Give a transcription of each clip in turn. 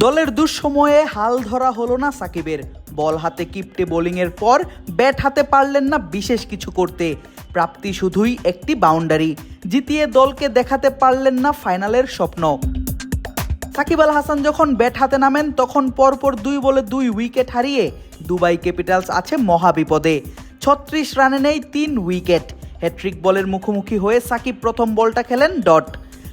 দলের দুঃসময়ে হাল ধরা হলো না সাকিবের। বল হাতে কিপটে বোলিংয়ের পর ব্যাট হাতে পারলেন না বিশেষ কিছু করতে। প্রাপ্তি শুধুই একটি বাউন্ডারি, জিতিয়ে দলকে দেখাতে পারলেন না ফাইনালের স্বপ্ন। সাকিব আল হাসান যখন ব্যাট হাতে নামেন, তখন পরপর দুই বলে দুই উইকেট হারিয়ে দুবাই ক্যাপিটালস আছে মহাবিপদে। ছত্রিশ রানে নেই তিন উইকেট। হ্যাট্রিক বলের মুখোমুখি হয়ে সাকিব প্রথম বলটা খেলেন ডট।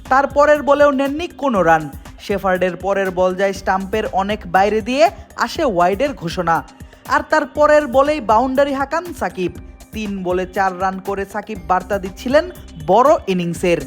তারপরের বলেও নেননি কোনো রান। শেফার্ডের পরের বল যায় স্টাম্পের অনেক বাইরে দিয়ে আসে ওয়াইডের ঘোষণা। আর তার পরের বলেই বাউন্ডারি হাঁকান সাকিব। তিন বলে চার রান করে সাকিব বার্তা দিচ্ছিলেন বড় ইনিংসের।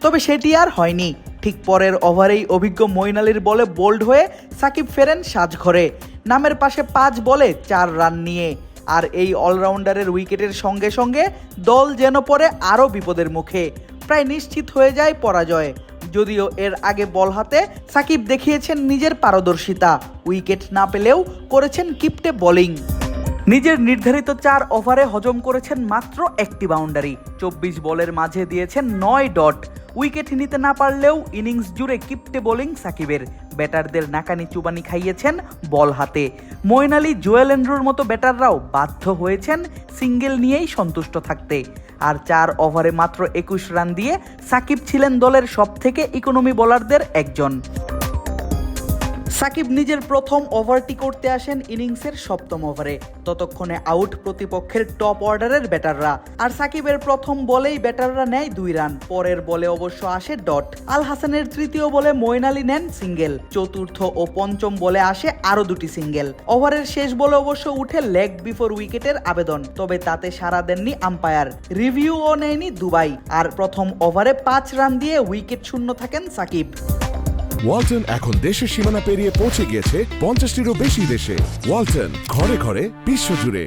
তবে সেটি আর হয়নি। ঠিক পরের ওভারেই অভিজ্ঞ মঈন আলীর বলে বোল্ড হয়ে সাকিব ফেরেন সাজঘরে। নামের পাশে পাঁচ বলে চার রান নিয়ে। আর এই অলরাউন্ডারের উইকেটের সঙ্গে সঙ্গে দল যেন পরে আরও বিপদের মুখে। প্রায় নিশ্চিত হয়ে যায় পরাজয়। যদিও এর আগে বল হাতে সাকিব দেখিয়েছেন নিজের পারদর্শিতা। উইকেট না পেলেও করেছেন কিপটে বোলিং। নিজের নির্ধারিত চার ওভারে হজম করেছেন মাত্র একটি বাউন্ডারি। চব্বিশ বলের মাঝে দিয়েছেন নয় ডট। উইকেট নিতে না পারলেও ইনিংস জুড়ে কিপটে বোলিং সাকিবের। ব্যাটারদের নাকানি চুবানি খাইয়েছেন বল হাতে। ময়ন আলী জোয়েল এন্ড্রুর মতো ব্যাটাররাও বাধ্য হয়েছেন সিঙ্গেল নিয়েই সন্তুষ্ট থাকতে। আর চার ওভারে মাত্র একুশ রান দিয়ে সাকিব ছিলেন দলের সবথেকে ইকোনমি বোলারদের একজন। সাকিব নিজের প্রথম ওভারটি করতে আসেন ইনিংসের সপ্তম ওভারে। ততক্ষণে আউট প্রতিপক্ষের টপ অর্ডারের ব্যাটাররা। আর সাকিবের প্রথম বলেই ব্যাটাররা নেয় দুই রান। পরের বলে অবশ্য আসে ডট। আল হাসানের তৃতীয় বলে মঈন আলী নেন সিঙ্গেল। চতুর্থ ও পঞ্চম বলে আসে আরও দুটি সিঙ্গেল। ওভারের শেষ বলে অবশ্য উঠে লেগ বিফোর উইকেটের আবেদন। তবে তাতে সাড়া দেননি আম্পায়ার। রিভিউও নেয়নি দুবাই। আর প্রথম ওভারে পাঁচ রান দিয়ে উইকেট শূন্য থাকেন সাকিব। ওয়ালটন এখন দেশের সীমানা পেরিয়ে পৌঁছে গিয়েছে পঞ্চাশটিরও বেশি দেশে। ওয়ালটন, ঘরে ঘরে, বিশ্বজুড়ে।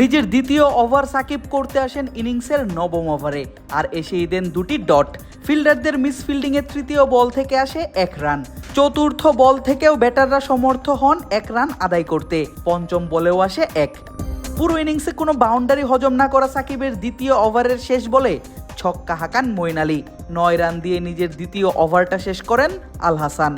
নিজের দ্বিতীয় ওভার সাকিব করতে আসেন ইনিংসের নবম ওভারে, আর এসেই দেন দুটি ডট। ফিল্ডারদের মিসফিল্ডিংয়ের তৃতীয় বল থেকে আসে এক রান। চতুর্থ বল থেকেও ব্যাটাররা সমর্থ হন এক রান আদায় করতে, পঞ্চম বলেও আসে এক। পুরো ইনিংসে কোনো বাউন্ডারি হজম না করা সাকিবের দ্বিতীয় ওভারের শেষ বলে ছক্কা হাঁকান মঈন আলী। নয় রান দিয়ে নিজের দ্বিতীয় ওভারটা শেষ করেন আল হাসান।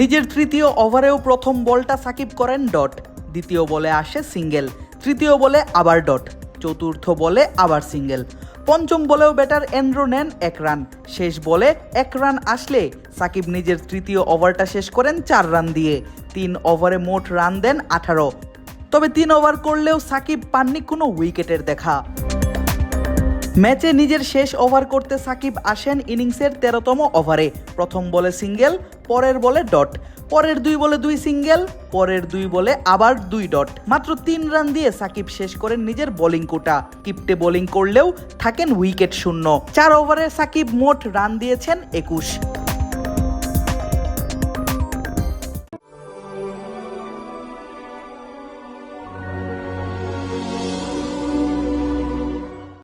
নিজের তৃতীয় ওভারেও প্রথম বলটা সাকিব করেন ডট। দ্বিতীয় বলে আসে সিঙ্গেল, তৃতীয় বলে আবার ডট। চতুর্থ বলে আবার সিঙ্গেল। পঞ্চম বলেও ব্যাটার এন্ড্রো নেন এক রান। শেষ বলে এক রান আসলে সাকিব নিজের তৃতীয় ওভারটা শেষ করেন চার রান দিয়ে। তিন ওভারে মোট রান দেন আঠারো। তবে তিন ওভার করলেও সাকিব পাননি কোনো উইকেটের দেখা। ম্যাচে নিজের শেষ ওভার করতে সাকিব আসেন ইনিংসের তেরোতম ওভারে। প্রথম বলে সিঙ্গেল, পরের বলে ডট। পরের দুই বলে দুই সিঙ্গেল, পরের দুই বলে আবার দুই ডট। মাত্র তিন রান দিয়ে সাকিব শেষ করেন নিজের বোলিং কোটা। কিপটে বোলিং করলেও থাকেন উইকেট শূন্য। চার ওভারে সাকিব মোট রান দিয়েছেন একুশ।